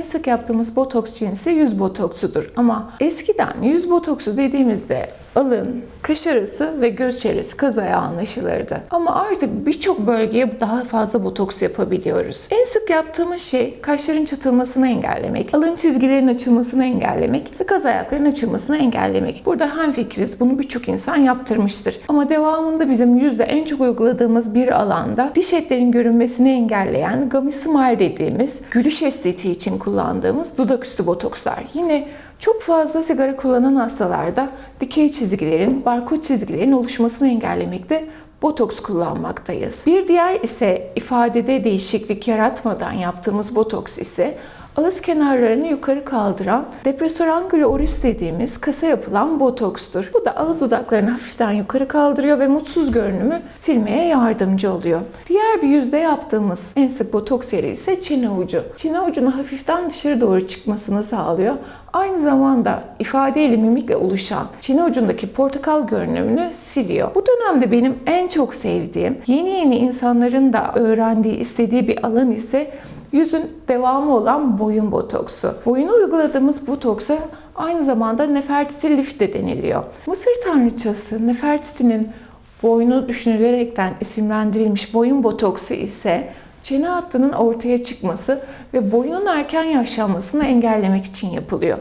En sık yaptığımız botoks cinsi yüz botoksudur. Ama eskiden yüz botoksu dediğimizde alın, kaş arası ve göz çevresi kazaya anlaşılırdı. Ama artık birçok bölgeye daha fazla botoks yapabiliyoruz. En sık yaptığımız şey kaşların çatılmasını engellemek, alın çizgilerin açılmasını engellemek ve kaz ayakların açılmasını engellemek. Burada hemfikiriz. Bunu birçok insan yaptırmıştır. Ama devamında bizim yüzde en çok uyguladığımız bir alanda diş etlerin görünmesini engelleyen gummy smile dediğimiz gülüş estetiği için kullandığımız dudak botokslar. Yine çok fazla sigara kullanan hastalarda dikey çizgilerin, barkod çizgilerin oluşmasını engellemekte botoks kullanmaktayız. Bir diğer ise ifadede değişiklik yaratmadan yaptığımız botoks ise ağız kenarlarını yukarı kaldıran depresör anguli oris dediğimiz kasa yapılan botokstur. Bu da ağız dudaklarını hafiften yukarı kaldırıyor ve mutsuz görünümü silmeye yardımcı oluyor. Diğer bir yüzde yaptığımız en sık botoks yeri ise çene ucu. Çene ucunu hafiften dışarı doğru çıkmasını sağlıyor. Aynı zamanda ifadeyle mimikle oluşan çene ucundaki portakal görünümünü siliyor. Bu dönemde benim en çok sevdiğim, yeni yeni insanların da öğrendiği, istediği bir alan ise yüzün devamı olan boyun botoksu. Boyuna uyguladığımız botoksa aynı zamanda Nefertiti lift de deniliyor. Mısır tanrıçası Nefertiti'nin boynu düşünülerekten isimlendirilmiş boyun botoksu ise çene hattının ortaya çıkması ve boyunun erken yaşlanmasını engellemek için yapılıyor.